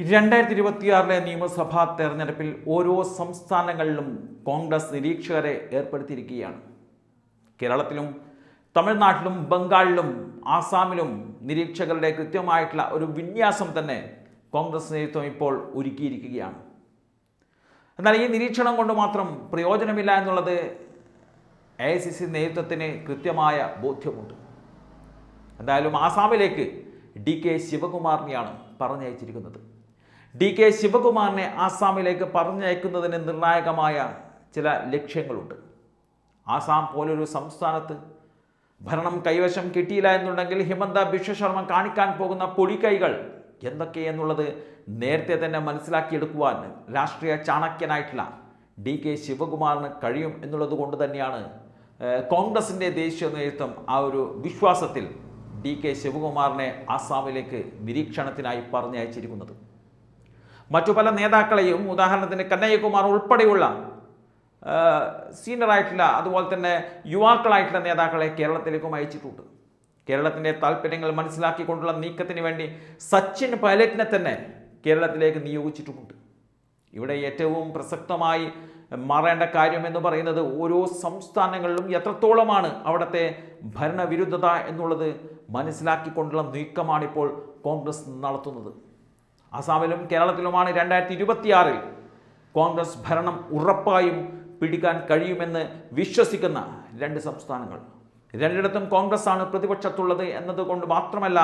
രണ്ടായിരത്തി ഇരുപത്തിയാറിലെ നിയമസഭാ തെരഞ്ഞെടുപ്പിൽ ഓരോ സംസ്ഥാനങ്ങളിലും കോൺഗ്രസ് നിരീക്ഷകരെ ഏർപ്പെടുത്തിയിരിക്കുകയാണ്. കേരളത്തിലും തമിഴ്നാട്ടിലും ബംഗാളിലും ആസാമിലും നിരീക്ഷകരുടെ കൃത്യമായിട്ടുള്ള ഒരു വിന്യാസം തന്നെ കോൺഗ്രസ് നേതൃത്വം ഇപ്പോൾ ഒരുക്കിയിരിക്കുകയാണ്. എന്നാൽ ഈ നിരീക്ഷണം കൊണ്ട് മാത്രം പ്രയോജനമില്ല എന്നുള്ളത് എ ഐ സി സി നേതൃത്വത്തിന് കൃത്യമായ ബോധ്യമുണ്ട്. എന്തായാലും ആസാമിലേക്ക് ഡി കെ ശിവകുമാറിനെയാണ് പറഞ്ഞയച്ചിരിക്കുന്നത്. ഡി കെ ശിവകുമാറിനെ ആസാമിലേക്ക് പറഞ്ഞയക്കുന്നതിന് നിർണായകമായ ചില ലക്ഷ്യങ്ങളുണ്ട്. ആസാം പോലൊരു സംസ്ഥാനത്ത് ഭരണം കൈവശം കിട്ടിയില്ല എന്നുണ്ടെങ്കിൽ ഹിമന്ത ബിശ്വ ശർമ്മ കാണിക്കാൻ പോകുന്ന പൊടിക്കൈകൾ എന്തൊക്കെയെന്നുള്ളത് നേരത്തെ തന്നെ മനസ്സിലാക്കിയെടുക്കുവാൻ രാഷ്ട്രീയ ചാണക്യനായിട്ടുള്ള ഡി കെ ശിവകുമാറിന് കഴിയും എന്നുള്ളത് കൊണ്ട് തന്നെയാണ് കോൺഗ്രസിന്റെ ദേശീയ നേതൃത്വം ആ ഒരു വിശ്വാസത്തിൽ ഡി കെ ശിവകുമാറിനെ ആസാമിലേക്ക് നിരീക്ഷണത്തിനായി പറഞ്ഞയച്ചിരിക്കുന്നത്. മറ്റു പല നേതാക്കളെയും ഉദാഹരണത്തിന് കന്നയ്യകുമാർ ഉൾപ്പെടെയുള്ള സീനിയർ ആയിട്ടുള്ള അതുപോലെ തന്നെ യുവാക്കളായിട്ടുള്ള നേതാക്കളെ കേരളത്തിലേക്കും അയച്ചിട്ടുണ്ട്. കേരളത്തിന്റെ താല്പര്യങ്ങൾ മനസ്സിലാക്കിക്കൊണ്ടുള്ള നീക്കത്തിന് വേണ്ടി സച്ചിൻ പൈലറ്റിനെ തന്നെ കേരളത്തിലേക്ക് നിയോഗിച്ചിട്ടുമുണ്ട്. ഇവിടെ ഏറ്റവും പ്രസക്തമായി മാറേണ്ട കാര്യം എന്ന് പറയുന്നത് ഓരോ സംസ്ഥാനങ്ങളിലും എത്രത്തോളമാണ് അവിടുത്തെ ഭരണവിരുദ്ധത എന്നുള്ളത് മനസ്സിലാക്കിക്കൊണ്ടുള്ള നീക്കമാണിപ്പോൾ കോൺഗ്രസ് നടത്തുന്നത്. ആസാമിലും കേരളത്തിലുമാണ് രണ്ടായിരത്തി ഇരുപത്തിയാറിൽ കോൺഗ്രസ് ഭരണം ഉറപ്പായും പിടിക്കാൻ കഴിയുമെന്ന് വിശ്വസിക്കുന്ന രണ്ട് സംസ്ഥാനങ്ങൾ. രണ്ടിടത്തും കോൺഗ്രസ് ആണ് പ്രതിപക്ഷത്തുള്ളത് എന്നതുകൊണ്ട് മാത്രമല്ല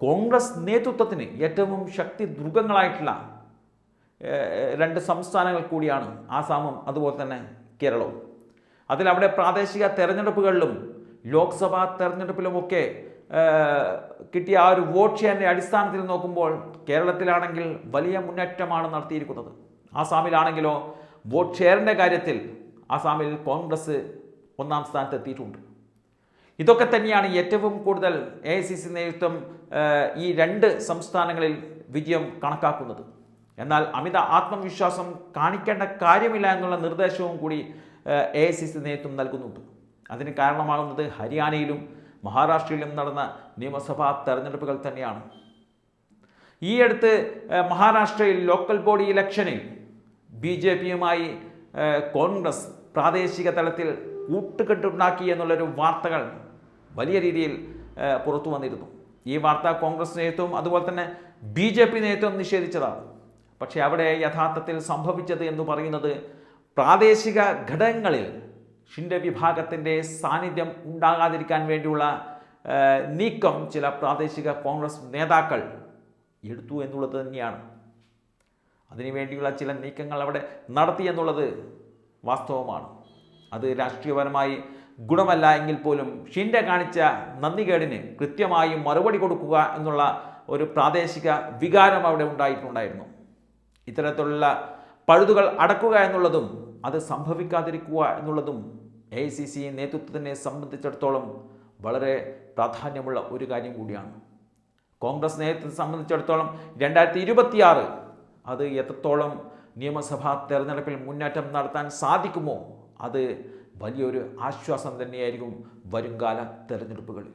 കോൺഗ്രസ് നേതൃത്വത്തിന് ഏറ്റവും ശക്തി ദുർഗങ്ങളായിട്ടുള്ള രണ്ട് സംസ്ഥാനങ്ങൾ കൂടിയാണ് ആസാമും അതുപോലെ തന്നെ കേരളവും. അതിലവിടെ പ്രാദേശിക തെരഞ്ഞെടുപ്പുകളിലും ലോക്സഭാ തെരഞ്ഞെടുപ്പിലുമൊക്കെ കിട്ടിയ ആ ഒരു വോട്ട് ഷെയറിന്റെ അടിസ്ഥാനത്തിൽ നോക്കുമ്പോൾ കേരളത്തിലാണെങ്കിൽ വലിയ മുന്നേറ്റമാണ് നടത്തിയിരിക്കുന്നത്. ആസാമിലാണെങ്കിലോ വോട്ട് ഷെയറിന്റെ കാര്യത്തിൽ ആസാമിൽ കോൺഗ്രസ് ഒന്നാം സ്ഥാനത്ത് എത്തിയിട്ടുണ്ട്. ഇതൊക്കെ തന്നെയാണ് ഏറ്റവും കൂടുതൽ എ ഐ സി സി നേതൃത്വം ഈ രണ്ട് സംസ്ഥാനങ്ങളിൽ വിജയം കണക്കാക്കുന്നത്. എന്നാൽ അമിത ആത്മവിശ്വാസം കാണിക്കേണ്ട കാര്യമില്ല എന്നുള്ള നിർദ്ദേശവും കൂടി എ ഐ സി സി നേതൃത്വം നൽകുന്നുണ്ട്. അതിന് കാരണമാകുന്നത് ഹരിയാനയിലും മഹാരാഷ്ട്രയിലും നടന്ന നിയമസഭാ തെരഞ്ഞെടുപ്പുകൾ തന്നെയാണ്. ഈ അടുത്ത് മഹാരാഷ്ട്രയിൽ ലോക്കൽ ബോഡി ഇലക്ഷനിൽ ബി ജെ പിയുമായി കോൺഗ്രസ് പ്രാദേശിക തലത്തിൽ കൂട്ടുകെട്ടുണ്ടാക്കി എന്നുള്ളൊരു വാർത്തകൾ വലിയ രീതിയിൽ പുറത്തു വന്നിരുന്നു. ഈ വാർത്ത കോൺഗ്രസ് നേതൃത്വം അതുപോലെ തന്നെ ബി ജെ പി നേതൃത്വം നിഷേധിച്ചതാണ്. പക്ഷേ അവിടെ യഥാർത്ഥത്തിൽ സംഭവിച്ചത് എന്ന് പറയുന്നത് പ്രാദേശിക ഘടകങ്ങളിൽ ഷിൻഡെ വിഭാഗത്തിന്റെ സാന്നിധ്യം ഉണ്ടാകാതിരിക്കാൻ വേണ്ടിയുള്ള നീക്കം ചില പ്രാദേശിക കോൺഗ്രസ് നേതാക്കൾ എടുത്തു എന്നുള്ളത് തന്നെയാണ്. അതിനുവേണ്ടിയുള്ള ചില നീക്കങ്ങൾ അവിടെ നടത്തി എന്നുള്ളത് വാസ്തവമാണ്. അത് രാഷ്ട്രീയപരമായി ഗുണമല്ല എങ്കിൽ പോലും ഷിൻഡെ കാണിച്ച നന്ദികേടിന് കൃത്യമായി മറുപടി കൊടുക്കുക എന്നുള്ള ഒരു പ്രാദേശിക വികാരം അവിടെ ഉണ്ടായിട്ടുണ്ടായിരുന്നു. ഇത്തരത്തിലുള്ള പഴുതുകൾ അടക്കുക എന്നുള്ളതും അത് സംഭവിക്കാതിരിക്കുക എന്നുള്ളതും എ ഐ സി സി നേതൃത്വത്തിനെ സംബന്ധിച്ചിടത്തോളം വളരെ പ്രാധാന്യമുള്ള ഒരു കാര്യം കൂടിയാണ്. കോൺഗ്രസ് നേതൃത്വത്തെ സംബന്ധിച്ചിടത്തോളം രണ്ടായിരത്തി ഇരുപത്തിയാറ് അത് എത്രത്തോളം നിയമസഭാ തെരഞ്ഞെടുപ്പിൽ മുന്നേറ്റം നടത്താൻ സാധിക്കുമോ അത് വലിയൊരു ആശ്വാസം തന്നെയായിരിക്കും വരുംകാല തെരഞ്ഞെടുപ്പുകളിൽ.